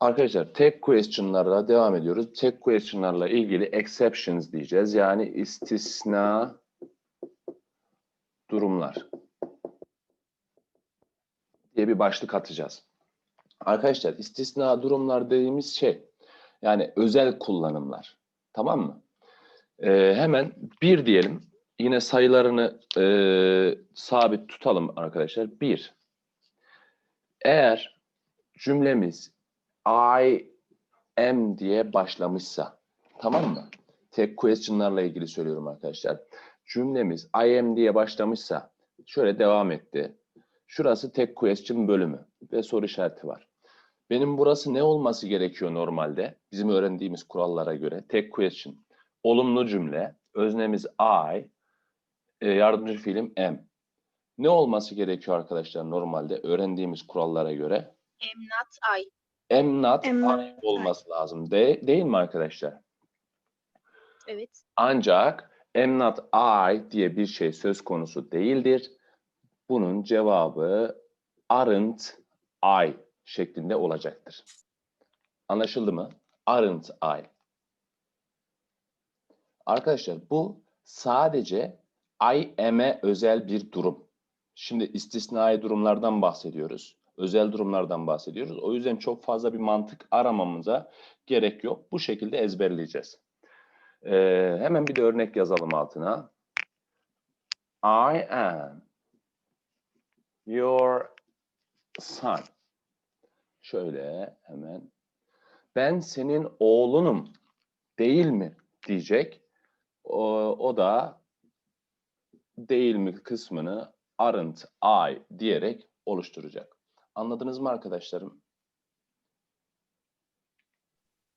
Arkadaşlar tek question'larla devam ediyoruz. Tek question'larla ilgili exceptions diyeceğiz. Yani istisna durumlar diye bir başlık atacağız. Arkadaşlar istisna durumlar dediğimiz şey yani özel kullanımlar. Tamam mı? Ee, hemen bir diyelim. Yine sayılarını e, sabit tutalım arkadaşlar. Bir. Eğer cümlemiz I am diye başlamışsa tamam mı? Tek question'larla ilgili söylüyorum arkadaşlar. Cümlemiz I am diye başlamışsa şöyle devam etti. Şurası tek question bölümü ve soru işareti var. Benim burası ne olması gerekiyor normalde? Bizim öğrendiğimiz kurallara göre tek question. Olumlu cümle, öznemiz I, e, yardımcı fiilim am. Ne olması gerekiyor arkadaşlar normalde öğrendiğimiz kurallara göre? Am not I. Am not Am I not olması lazım. De, değil mi arkadaşlar? Evet. Ancak am not I diye bir şey söz konusu değildir. Bunun cevabı aren't I şeklinde olacaktır. Anlaşıldı mı? Aren't I. Arkadaşlar bu sadece I am'e özel bir durum. Şimdi istisnai durumlardan bahsediyoruz. Özel durumlardan bahsediyoruz. O yüzden çok fazla bir mantık aramamıza gerek yok. Bu şekilde ezberleyeceğiz. Ee, hemen bir de örnek yazalım altına. I am your son. Şöyle hemen. Ben senin oğlunum değil mi diyecek. O, o da değil mi kısmını aren't I diyerek oluşturacak. Anladınız mı arkadaşlarım?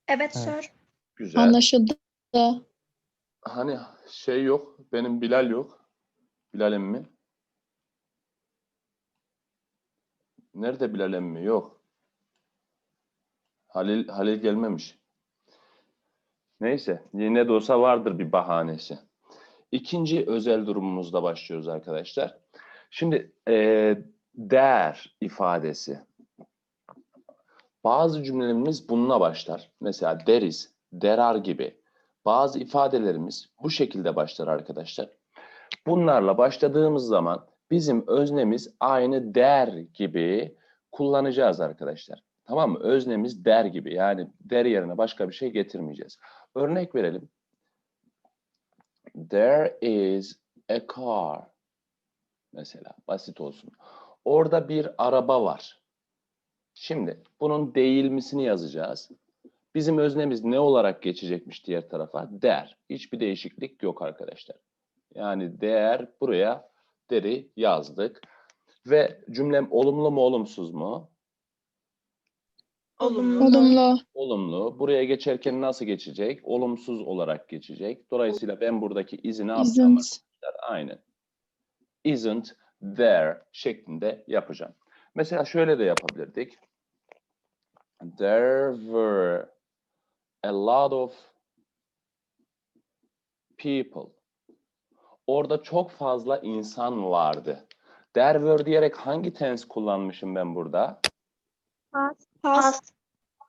Evet Evet. sir. Güzel. Anlaşıldı. Hani şey yok, benim Bilal yok. Bilal emmi. Nerede Bilal emmi? Yok. Halil, Halil gelmemiş. Neyse, yine de olsa vardır bir bahanesi. İkinci özel durumumuzda başlıyoruz arkadaşlar. Şimdi eee der ifadesi. Bazı cümlelerimiz bununla başlar. Mesela deriz, derar gibi. Bazı ifadelerimiz bu şekilde başlar arkadaşlar. Bunlarla başladığımız zaman bizim öznemiz aynı der gibi kullanacağız arkadaşlar. Tamam mı? Öznemiz der gibi. Yani der yerine başka bir şey getirmeyeceğiz. Örnek verelim. There is a car. Mesela basit olsun. Orada bir araba var. Şimdi bunun değilmisini yazacağız. Bizim öznemiz ne olarak geçecekmiş diğer tarafa? Der. Hiçbir değişiklik yok arkadaşlar. Yani değer buraya deri yazdık. Ve cümlem olumlu mu olumsuz mu? Olumlu. Olumlu. Olumlu. Buraya geçerken nasıl geçecek? Olumsuz olarak geçecek. Dolayısıyla ben buradaki izi ne yapacağım? Isn't. Aynen. Isn't there şeklinde yapacağım. Mesela şöyle de yapabilirdik. There were a lot of people. Orada çok fazla insan vardı. There were diyerek hangi tense kullanmışım ben burada? Past.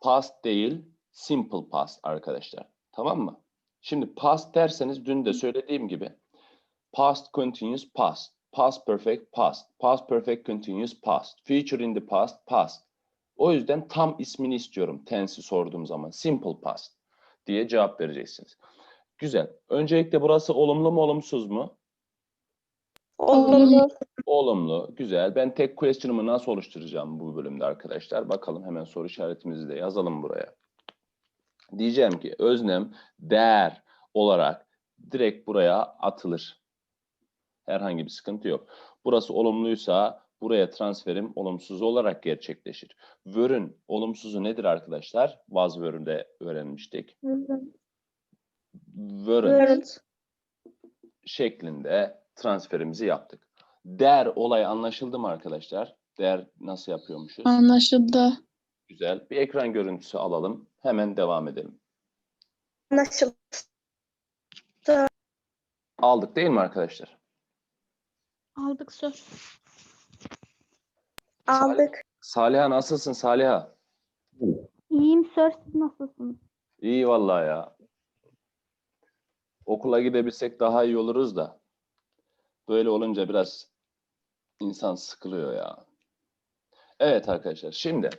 Past değil, simple past arkadaşlar. Tamam mı? Şimdi past derseniz dün de söylediğim gibi past continuous past, past perfect past, past perfect continuous past, future in the past past. O yüzden tam ismini istiyorum tense'i sorduğum zaman. Simple past diye cevap vereceksiniz. Güzel. Öncelikle burası olumlu mu olumsuz mu? Olumlu. Olumlu, güzel. Ben tek question'ımı nasıl oluşturacağım bu bölümde arkadaşlar? Bakalım hemen soru işaretimizi de yazalım buraya. Diyeceğim ki öznem der olarak direkt buraya atılır. Herhangi bir sıkıntı yok. Burası olumluysa buraya transferim olumsuz olarak gerçekleşir. Wöre'ün olumsuzu nedir arkadaşlar? Was wöre'de öğrenmiştik. Evet. şeklinde transferimizi yaptık. Der olay anlaşıldı mı arkadaşlar? Der nasıl yapıyormuşuz? Anlaşıldı. Güzel. Bir ekran görüntüsü alalım. Hemen devam edelim. Anlaşıldı. Aldık değil mi arkadaşlar? Aldık sir. Aldık. Saliha nasılsın Saliha? İyiyim sir. Siz nasılsınız? İyi vallahi ya. Okula gidebilsek daha iyi oluruz da. Böyle olunca biraz insan sıkılıyor ya. Evet arkadaşlar şimdi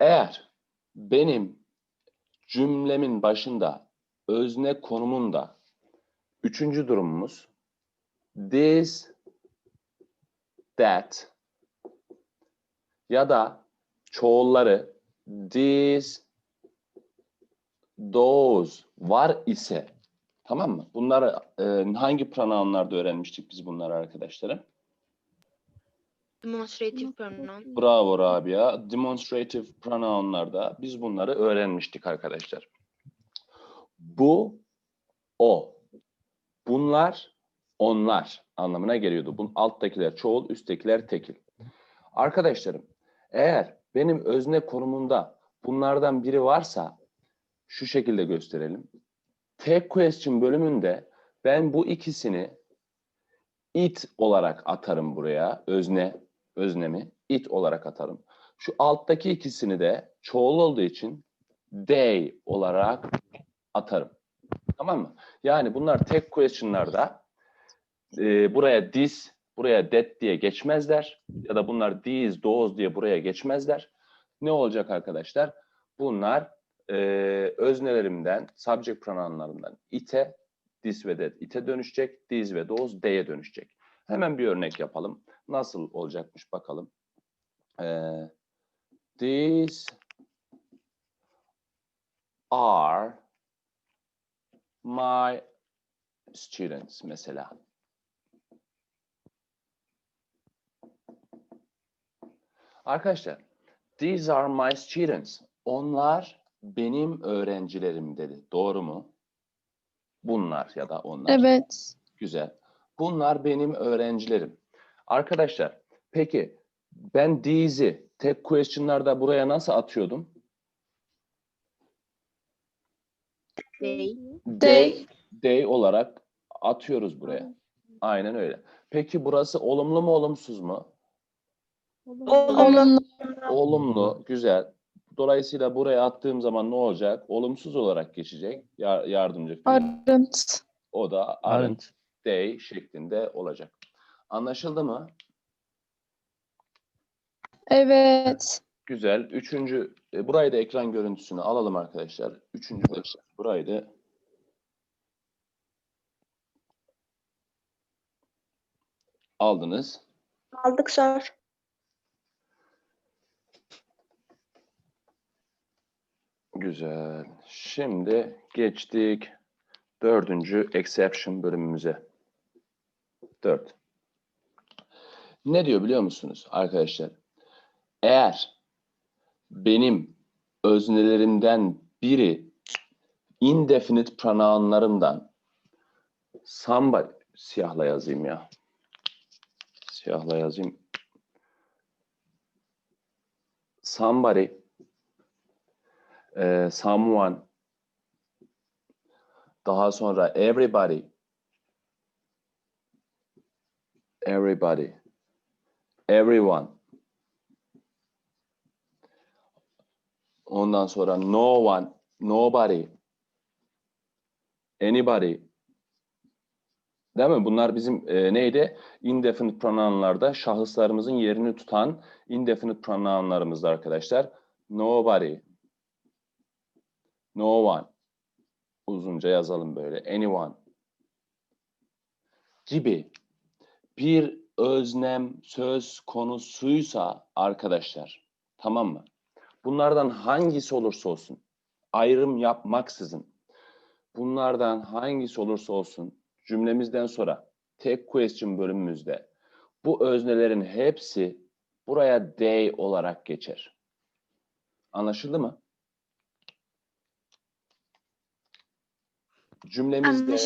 eğer benim cümlemin başında özne konumunda üçüncü durumumuz this, that ya da çoğulları this, those var ise tamam mı? Bunları e, hangi pronounlarda öğrenmiştik biz bunları arkadaşlarım? Demonstrative pronoun. Bravo Rabia. Demonstrative pronounlarda biz bunları öğrenmiştik arkadaşlar. Bu, o. Bunlar, onlar anlamına geliyordu. Bunun alttakiler çoğul, üsttekiler tekil. Arkadaşlarım, eğer benim özne konumunda bunlardan biri varsa şu şekilde gösterelim. Tek question bölümünde ben bu ikisini it olarak atarım buraya. Özne, öznemi it olarak atarım. Şu alttaki ikisini de çoğul olduğu için they olarak atarım. Tamam mı? Yani bunlar tek question'larda e, buraya this, buraya that diye geçmezler. Ya da bunlar these, those diye buraya geçmezler. Ne olacak arkadaşlar? Bunlar e, öznelerimden, subject pronounlarımdan ite, this ve that ite dönüşecek. These ve those they'e dönüşecek. Hemen bir örnek yapalım. Nasıl olacakmış bakalım. Ee, these are my students mesela. Arkadaşlar, these are my students. Onlar benim öğrencilerim dedi. Doğru mu? Bunlar ya da onlar. Evet. Güzel. Bunlar benim öğrencilerim. Arkadaşlar, peki ben these'i tek question'larda buraya nasıl atıyordum? They. They, they olarak atıyoruz buraya. Aynen öyle. Peki burası olumlu mu olumsuz mu? Olumlu. Olumlu, güzel. Dolayısıyla buraya attığım zaman ne olacak? Olumsuz olarak geçecek. Yar- yardımcı fiil. Aren't. O da aren't they şeklinde olacak. Anlaşıldı mı? Evet. Güzel. Üçüncü, e, burayı da ekran görüntüsünü alalım arkadaşlar. Üçüncü de burayı da aldınız. Aldık sir. Güzel. Şimdi geçtik dördüncü exception bölümümüze. Dört. Ne diyor biliyor musunuz arkadaşlar? Eğer benim öznelerimden biri indefinite pronounlarımdan somebody siyahla yazayım ya. Siyahla yazayım. Somebody e, someone daha sonra everybody everybody everyone ondan sonra no one nobody anybody Değil mi? Bunlar bizim e, neydi? Indefinite pronounlarda şahıslarımızın yerini tutan indefinite pronounlarımızdı arkadaşlar. Nobody, No one. Uzunca yazalım böyle. Anyone. Gibi. Bir öznem söz konusuysa arkadaşlar. Tamam mı? Bunlardan hangisi olursa olsun. Ayrım yapmaksızın. Bunlardan hangisi olursa olsun cümlemizden sonra tek question bölümümüzde bu öznelerin hepsi buraya they olarak geçer. Anlaşıldı mı? Cümlemizde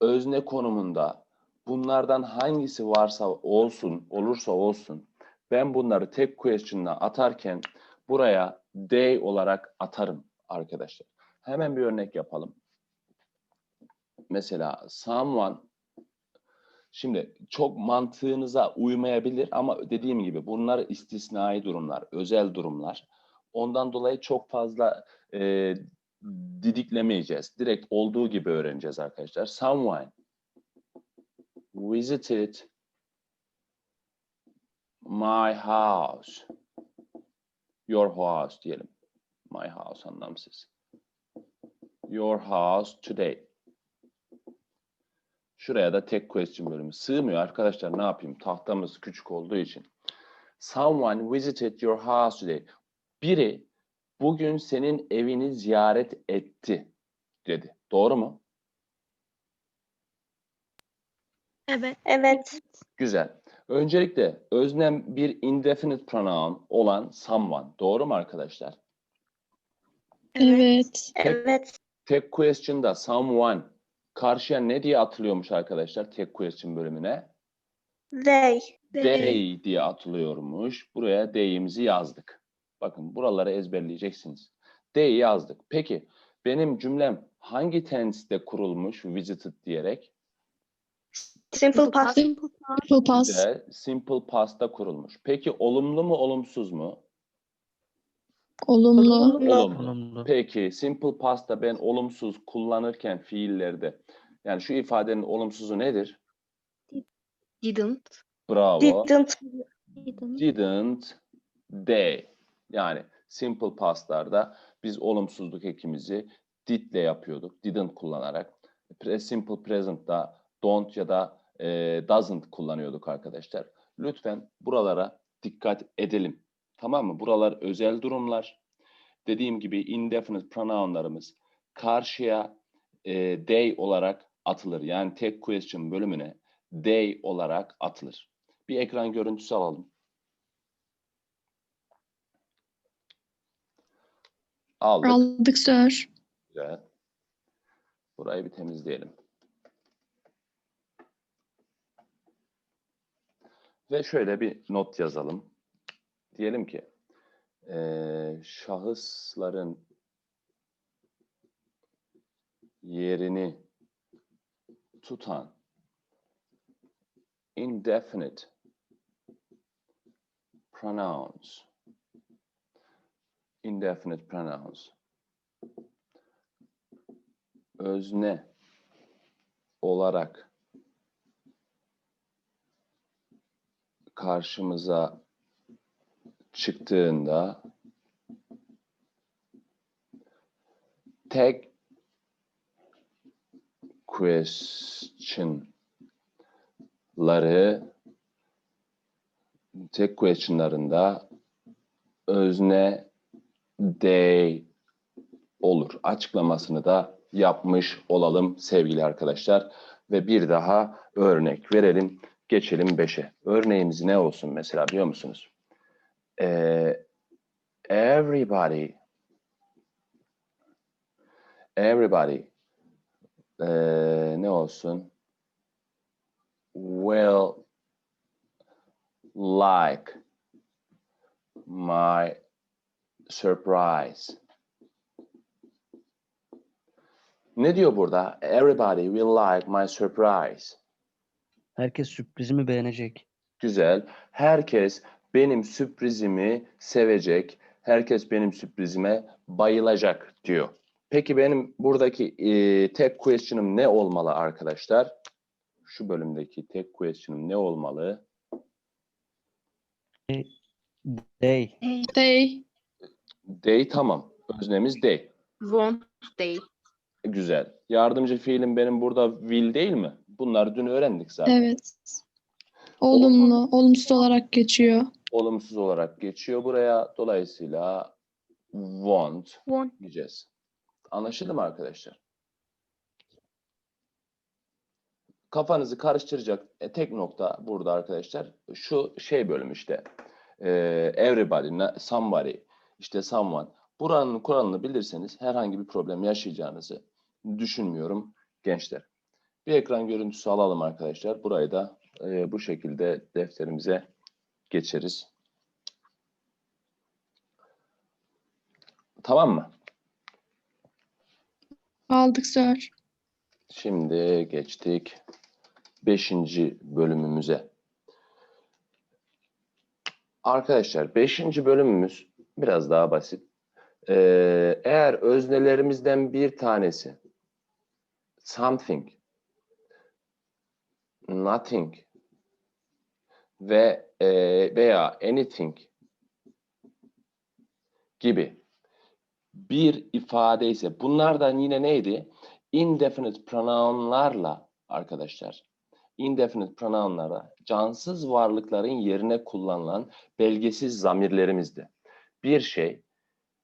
özne konumunda bunlardan hangisi varsa olsun, olursa olsun ben bunları tek question'la atarken buraya they olarak atarım arkadaşlar. Hemen bir örnek yapalım. Mesela someone şimdi çok mantığınıza uymayabilir ama dediğim gibi bunlar istisnai durumlar, özel durumlar. Ondan dolayı çok fazla e, didiklemeyeceğiz. Direkt olduğu gibi öğreneceğiz arkadaşlar. Someone visited my house. Your house diyelim. My house anlamsız. Your house today. Şuraya da tek question bölümü. Sığmıyor arkadaşlar ne yapayım? Tahtamız küçük olduğu için. Someone visited your house today. Biri bugün senin evini ziyaret etti dedi. Doğru mu? Evet. Evet. Güzel. Öncelikle öznem bir indefinite pronoun olan someone. Doğru mu arkadaşlar? Evet. Evet. Tek question'da someone karşıya ne diye atılıyormuş arkadaşlar tek question bölümüne? They. They diye atılıyormuş. Buraya they'imizi yazdık. Bakın buraları ezberleyeceksiniz. They yazdık. Peki benim cümlem hangi tense'de kurulmuş visited diyerek? Simple past. Simple past. Simple past'ta kurulmuş. Peki olumlu mu olumsuz mu? Olumlu. Olumlu. Olumlu. Peki simple past'ta ben olumsuz kullanırken fiillerde yani şu ifadenin olumsuzu nedir? Didn't. Bravo. Didn't. Didn't they. Yani simple past'larda biz olumsuzluk ekimizi did'le yapıyorduk. Didn't kullanarak. Pre- Simple present'ta don't ya da e, doesn't kullanıyorduk arkadaşlar. Lütfen buralara dikkat edelim. Tamam mı? Buralar özel durumlar. Dediğim gibi indefinite pronounlarımız karşıya e, they olarak atılır. Yani tek question bölümüne they olarak atılır. Bir ekran görüntüsü alalım. Aldık. Aldık sir. Güzel. Burayı bir temizleyelim. Ve şöyle bir not yazalım. Diyelim ki eee, şahısların yerini tutan indefinite pronouns indefinite pronouns. Özne olarak karşımıza çıktığında tek question'ları tek question'larında özne they olur. Açıklamasını da yapmış olalım sevgili arkadaşlar. Ve bir daha örnek verelim. Geçelim 5'e. Örneğimiz ne olsun mesela biliyor musunuz? Ee, everybody everybody ee, ne olsun? Will like my surprise. Ne diyor burada? Everybody will like my surprise. Herkes sürprizimi beğenecek. Güzel. Herkes benim sürprizimi sevecek. Herkes benim sürprizime bayılacak diyor. Peki benim buradaki e, tek question'ım ne olmalı arkadaşlar? Şu bölümdeki tek question'ım ne olmalı? They. They. They tamam. Öznemiz they. Won't they? Güzel. Yardımcı fiilim benim burada will değil mi? Bunları dün öğrendik zaten. Evet. Olumlu. Olumsuz olarak geçiyor. Olumsuz olarak geçiyor buraya. Dolayısıyla won't Won't. diyeceğiz. Anlaşıldı mı arkadaşlar? Kafanızı karıştıracak e, tek nokta burada arkadaşlar. Şu şey bölüm işte. E, everybody, somebody, işte someone. Buranın kuralını bilirseniz herhangi bir problem yaşayacağınızı düşünmüyorum gençler. Bir ekran görüntüsü alalım arkadaşlar. Burayı da e, bu şekilde defterimize geçeriz. Tamam mı? Aldık sir. Şimdi geçtik 5. bölümümüze. Arkadaşlar 5. bölümümüz biraz daha basit. Ee, eğer öznelerimizden bir tanesi something, nothing ve e, veya anything gibi bir ifade ise bunlardan yine neydi? Indefinite pronounlarla arkadaşlar. Indefinite pronounlara cansız varlıkların yerine kullanılan belgesiz zamirlerimizdi. Bir şey,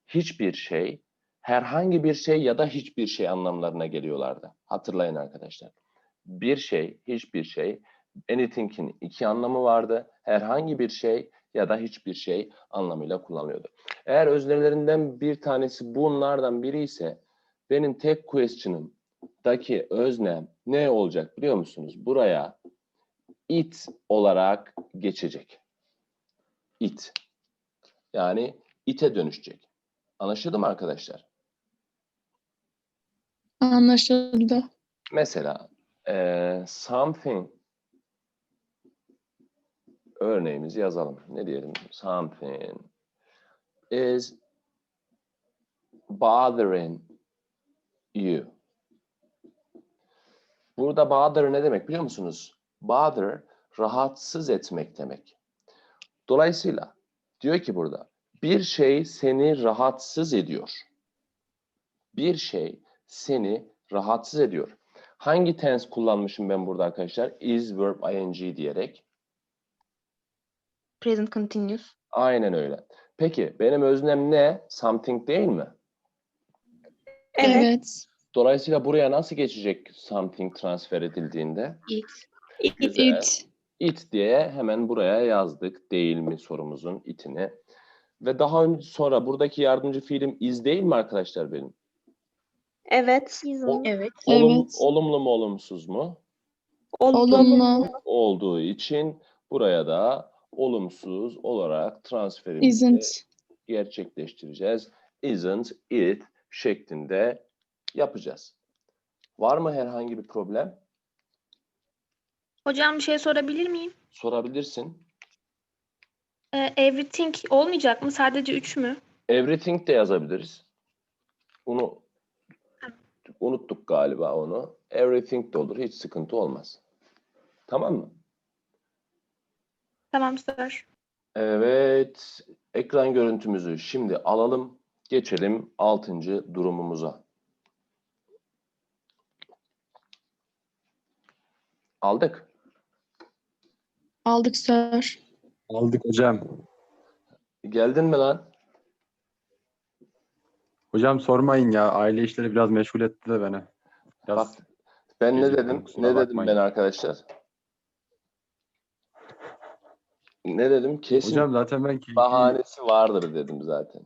hiçbir şey, herhangi bir şey ya da hiçbir şey anlamlarına geliyorlardı. Hatırlayın arkadaşlar. Bir şey, hiçbir şey, anything'in iki anlamı vardı. Herhangi bir şey ya da hiçbir şey anlamıyla kullanılıyordu. Eğer öznelerinden bir tanesi bunlardan biri ise benim tek question'ımdaki öznem ne olacak biliyor musunuz? Buraya it olarak geçecek. It. Yani ite dönüşecek. Anlaşıldı mı arkadaşlar? Anlaşıldı. Mesela eee, something örneğimizi yazalım. Ne diyelim? Something is bothering you. Burada bother ne demek biliyor musunuz? Bother rahatsız etmek demek. Dolayısıyla diyor ki burada bir şey seni rahatsız ediyor. Bir şey seni rahatsız ediyor. Hangi tense kullanmışım ben burada arkadaşlar? Is verb ing diyerek. Present continuous. Aynen öyle. Peki benim öznem ne? Something değil mi? Evet. Dolayısıyla buraya nasıl geçecek something transfer edildiğinde? It. Güzel. It. It diye hemen buraya yazdık değil mi sorumuzun itini. Ve daha önce sonra buradaki yardımcı fiilim is değil mi arkadaşlar benim? Evet. O- Evet. Olum, Evet. Olumlu mu olumsuz mu? Olumlu. Olduğu için buraya da olumsuz olarak transferimizi Isn't. gerçekleştireceğiz. Isn't it şeklinde yapacağız. Var mı herhangi bir problem? Hocam bir şey sorabilir miyim? Sorabilirsin. Ee, everything olmayacak mı? Sadece 3 mü? Everything de yazabiliriz. Bunu unuttuk galiba onu. Everything de olur. Hiç sıkıntı olmaz. Tamam mı? Tamam sir. Evet. Ekran görüntümüzü şimdi alalım. Geçelim 6. durumumuza. Aldık. Aldık sir. Aldık hocam. Geldin mi lan? Hocam sormayın ya. Aile işleri biraz meşgul etti de beni. Biraz Bak ben ne dedim? kusura Ne dedim bakmayın. ben arkadaşlar? Ne dedim? Kesin hocam zaten ben keyfi bahanesi vardır dedim zaten.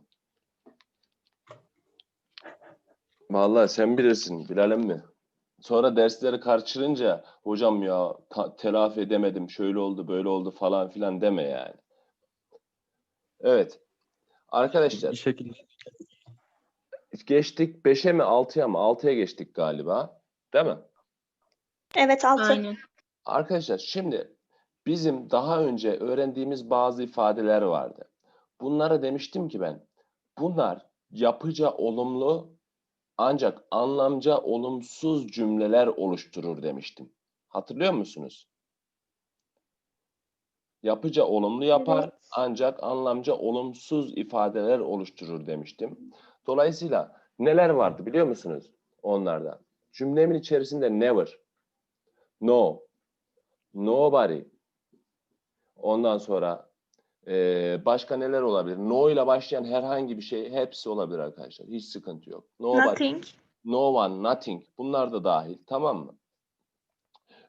Vallahi sen bilirsin Bilal'im mi? Sonra dersleri karıştırınca hocam ya ta- telafi edemedim şöyle oldu böyle oldu falan filan deme yani. Evet. Arkadaşlar bir şekilde geçtik 5'e mi 6'ya mı? 6'ya geçtik galiba. Değil mi? Evet altı. Aynen. Arkadaşlar şimdi bizim daha önce öğrendiğimiz bazı ifadeler vardı. Bunlara demiştim ki ben bunlar yapıca olumlu ancak anlamca olumsuz cümleler oluşturur demiştim. Hatırlıyor musunuz? Yapıca olumlu yapar Evet. ancak anlamca olumsuz ifadeler oluşturur demiştim. Dolayısıyla neler vardı biliyor musunuz onlardan? Cümlemin içerisinde never, no, nobody. Ondan sonra eee, başka neler olabilir? No ile başlayan herhangi bir şey hepsi olabilir arkadaşlar. Hiç sıkıntı yok. Nobody, Nothing. no one, nothing. Bunlar da dahil. Tamam mı?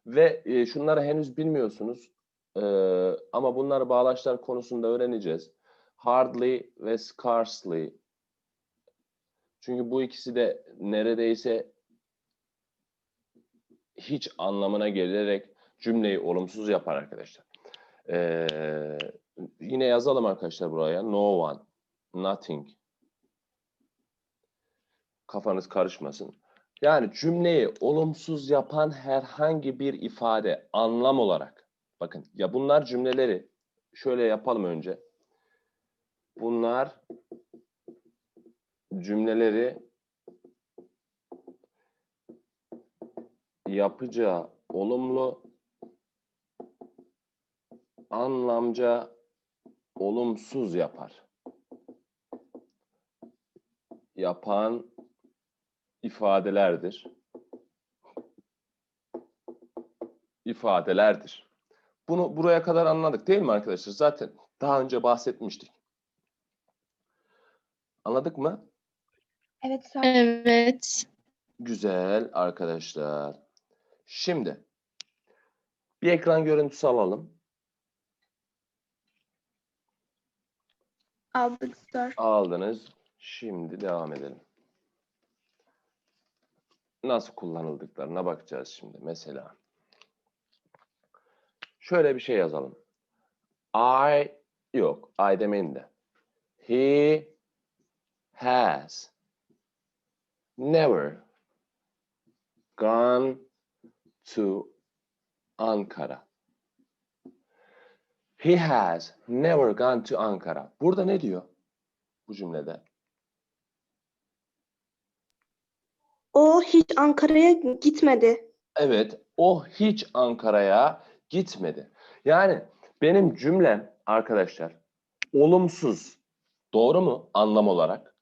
Ve e, şunları henüz bilmiyorsunuz. Eee, ama bunları bağlaçlar konusunda öğreneceğiz. Hardly ve scarcely. Çünkü bu ikisi de neredeyse hiç anlamına gelerek cümleyi olumsuz yapar arkadaşlar. Ee, yine yazalım arkadaşlar buraya. No one, nothing. Kafanız karışmasın. Yani cümleyi olumsuz yapan herhangi bir ifade anlam olarak. Bakın ya bunlar cümleleri şöyle yapalım önce. Bunlar cümleleri yapıca olumlu, anlamca olumsuz yapar. Yapan ifadelerdir. İfadelerdir. Bunu buraya kadar anladık değil mi arkadaşlar? Zaten daha önce bahsetmiştik. Anladık mı? Evet. Evet. Güzel arkadaşlar. Şimdi bir ekran görüntüsü alalım. Aldık sir. Aldınız. Şimdi devam edelim. Nasıl kullanıldıklarına bakacağız şimdi. Mesela şöyle bir şey yazalım. I yok. I demeyin de. He has never gone to Ankara. He has never gone to Ankara. Burada ne diyor? Bu cümlede. O hiç Ankara'ya gitmedi. Evet, o hiç Ankara'ya gitmedi. Yani benim cümlem arkadaşlar olumsuz. Doğru mu anlam olarak?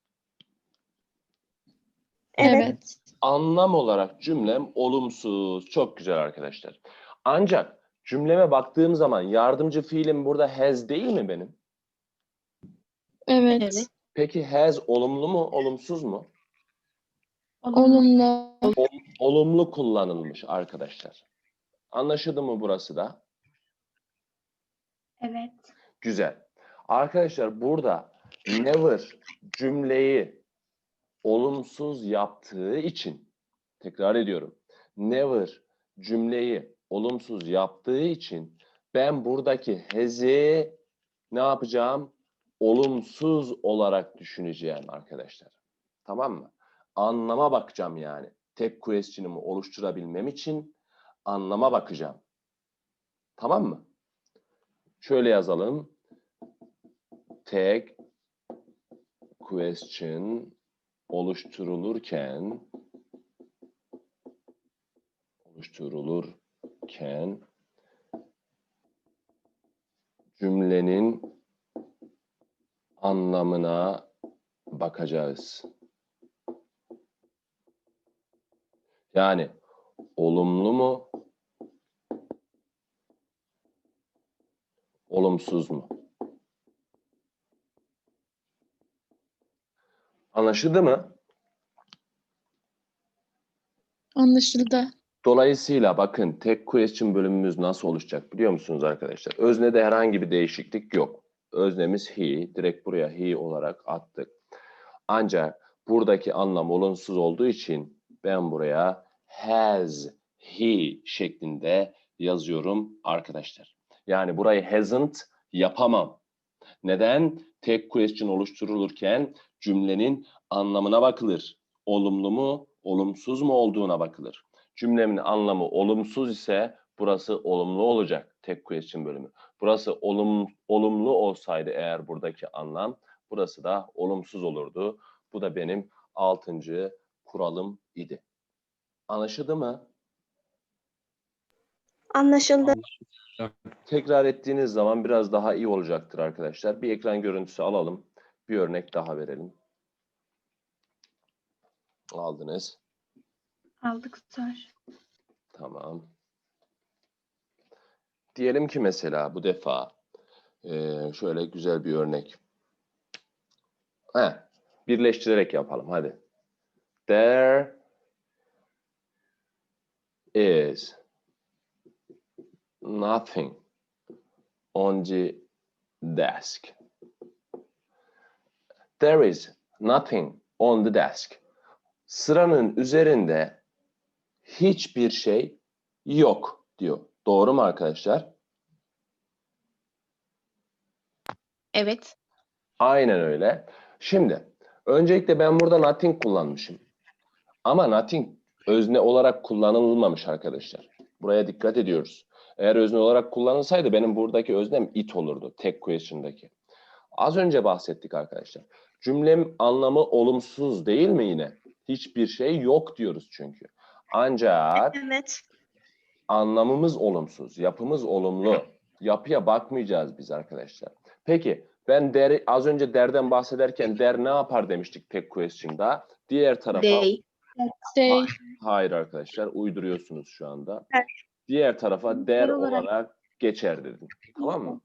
Evet. Evet. Anlam olarak cümlem olumsuz. Çok güzel arkadaşlar. Ancak cümleme baktığım zaman yardımcı fiilim burada has değil mi benim? Evet. Peki has olumlu mu, olumsuz mu? Olumlu. Olumlu kullanılmış arkadaşlar. Anlaşıldı mı burası da? Evet. Güzel. Arkadaşlar burada never cümleyi olumsuz yaptığı için tekrar ediyorum. Never cümleyi olumsuz yaptığı için ben buradaki has'i ne yapacağım? Olumsuz olarak düşüneceğim arkadaşlar. Tamam mı? Anlama bakacağım yani. Tek question'ımı oluşturabilmem için anlama bakacağım. Tamam mı? Şöyle yazalım. Tag question oluşturulurken oluşturulurken cümlenin anlamına bakacağız. Yani olumlu mu? Olumsuz mu? Anlaşıldı mı? Anlaşıldı. Dolayısıyla bakın tek question bölümümüz nasıl oluşacak biliyor musunuz arkadaşlar? Öznede herhangi bir değişiklik yok. Öznemiz he. Direkt buraya he olarak attık. Ancak buradaki anlam olumsuz olduğu için ben buraya has he şeklinde yazıyorum arkadaşlar. Yani burayı hasn't yapamam. Neden? Tek question oluşturulurken cümlenin anlamına bakılır. Olumlu mu, olumsuz mu olduğuna bakılır. Cümlemin anlamı olumsuz ise burası olumlu olacak. Tek question bölümü. Burası olum, olumlu olsaydı eğer buradaki anlam burası da olumsuz olurdu. Bu da benim altıncı kuralım idi. Anlaşıldı mı? Anlaşıldı. Tekrar ettiğiniz zaman biraz daha iyi olacaktır arkadaşlar. Bir ekran görüntüsü alalım. Bir örnek daha verelim. Aldınız. Aldık sir. Tamam. Diyelim ki mesela bu defa eee, şöyle güzel bir örnek. Heh, birleştirerek yapalım hadi. There is nothing on the desk. There is nothing on the desk. Sıranın üzerinde hiçbir şey yok diyor. Doğru mu arkadaşlar? Evet. Aynen öyle. Şimdi öncelikle ben burada nothing kullanmışım. Ama nothing özne olarak kullanılmamış arkadaşlar. Buraya dikkat ediyoruz. Eğer özne olarak kullanılsaydı benim buradaki öznem it olurdu. Tek question'daki. Az önce bahsettik arkadaşlar. Cümlem anlamı olumsuz değil mi yine? Hiçbir şey yok diyoruz çünkü. Ancak Evet. anlamımız olumsuz, yapımız olumlu. Yapıya bakmayacağız biz arkadaşlar. Peki ben der, az önce derden bahsederken der ne yapar demiştik tek question'da. Diğer tarafa They. They. hayır arkadaşlar uyduruyorsunuz şu anda. Evet. Diğer tarafa der olarak- olarak geçer dedim. Tamam mı?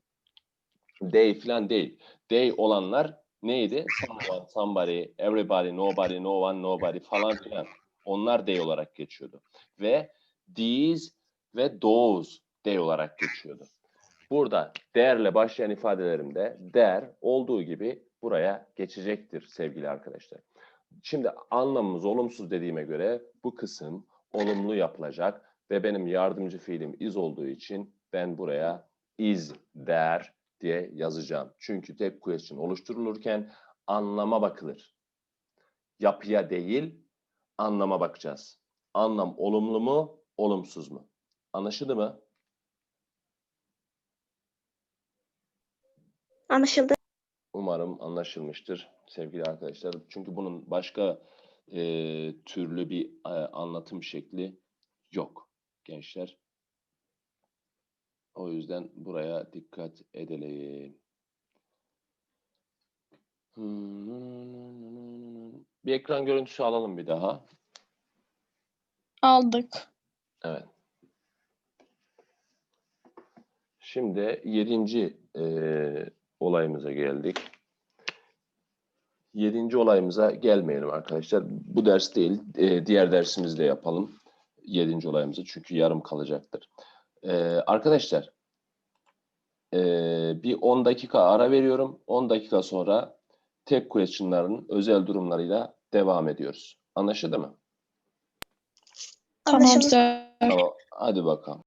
They falan değil. They olanlar neydi? Someone, somebody, everybody, nobody, no one, nobody falan filan. Onlar they olarak geçiyordu. Ve these ve those they olarak geçiyordu. Burada derle başlayan ifadelerimde der olduğu gibi buraya geçecektir sevgili arkadaşlar. Şimdi anlamımız olumsuz dediğime göre bu kısım olumlu yapılacak ve benim yardımcı fiilim is olduğu için ben buraya is der diye yazacağım. Çünkü tek question oluşturulurken anlama bakılır. Yapıya değil, anlama bakacağız. Anlam olumlu mu, olumsuz mu? Anlaşıldı mı? Anlaşıldı. Umarım anlaşılmıştır sevgili arkadaşlar. Çünkü bunun başka e, türlü bir e, anlatım şekli yok gençler. O yüzden buraya dikkat edelim. Bir ekran görüntüsü alalım bir daha. Aldık. Evet. Şimdi yedinci eee, olayımıza geldik. Yedinci olayımıza gelmeyelim arkadaşlar. Bu ders değil, eee, diğer dersimizde yapalım. Yedinci olayımızı çünkü yarım kalacaktır. Eee, arkadaşlar, eee, bir 10 dakika ara veriyorum. 10 dakika sonra tek question'ların özel durumlarıyla devam ediyoruz. Anlaşıldı mı? Tamam Anlaşıldı. sir. Tamam, hadi bakalım.